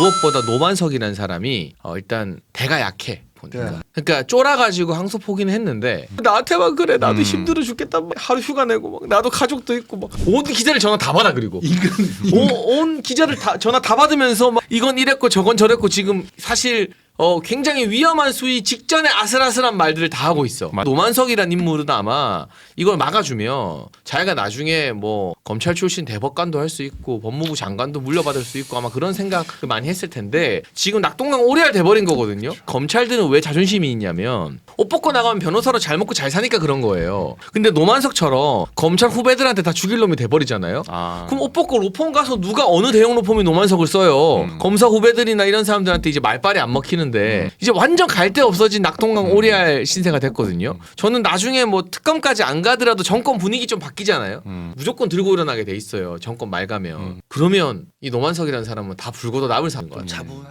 무엇보다 노만석이라는 사람이 어, 일단 대가 약해. 보니까. 네. 그러니까 쫄아가지고 항소 포기는 했는데 나한테만 그래 나도 음. 힘들어 죽겠다 막 하루 휴가 내고 막 나도 가족도 있고 막 온 기자를 전화 다 받아 그리고 이건 온, 온 기자를 다 전화 다 받으면서 막 이건 이랬고 저건 저랬고 지금 사실 어 굉장히 위험한 수위 직전에 아슬아슬한 말들을 다 하고 있어. 맞- 노만석이란 인물은 아마 이걸 막아주면 자기가 나중에 뭐 검찰 출신 대법관도 할 수 있고 법무부 장관도 물려받을 수 있고 아마 그런 생각을 많이 했을 텐데 지금 낙동강 오리알 돼버린 거거든요. 검찰들은 왜 자존심이 있냐면 옷 벗고 나가면 변호사로 잘 먹고 잘 사니까 그런 거예요. 근데 노만석처럼 검찰 후배들한테 다 죽일 놈이 돼버리잖아요. 아. 그럼 옷 벗고 로펌 가서 누가 어느 대형 로펌이 노만석을 써요. 음. 검사 후배들이나 이런 사람들한테 이제 말빨이 안 먹히는데 이제 완전 갈 데 없어진 낙동강 오리알 신세가 됐거든요. 저는 나중에 뭐 특검까지 안 가더라도 정권 분위기 좀 바뀌잖아요. 음. 무조건 들고 일어나게 돼 있어요. 정권 말 가면. 음. 그러면 이 노만석이라는 사람은 다 불고도 남을 사는 거야. 차분하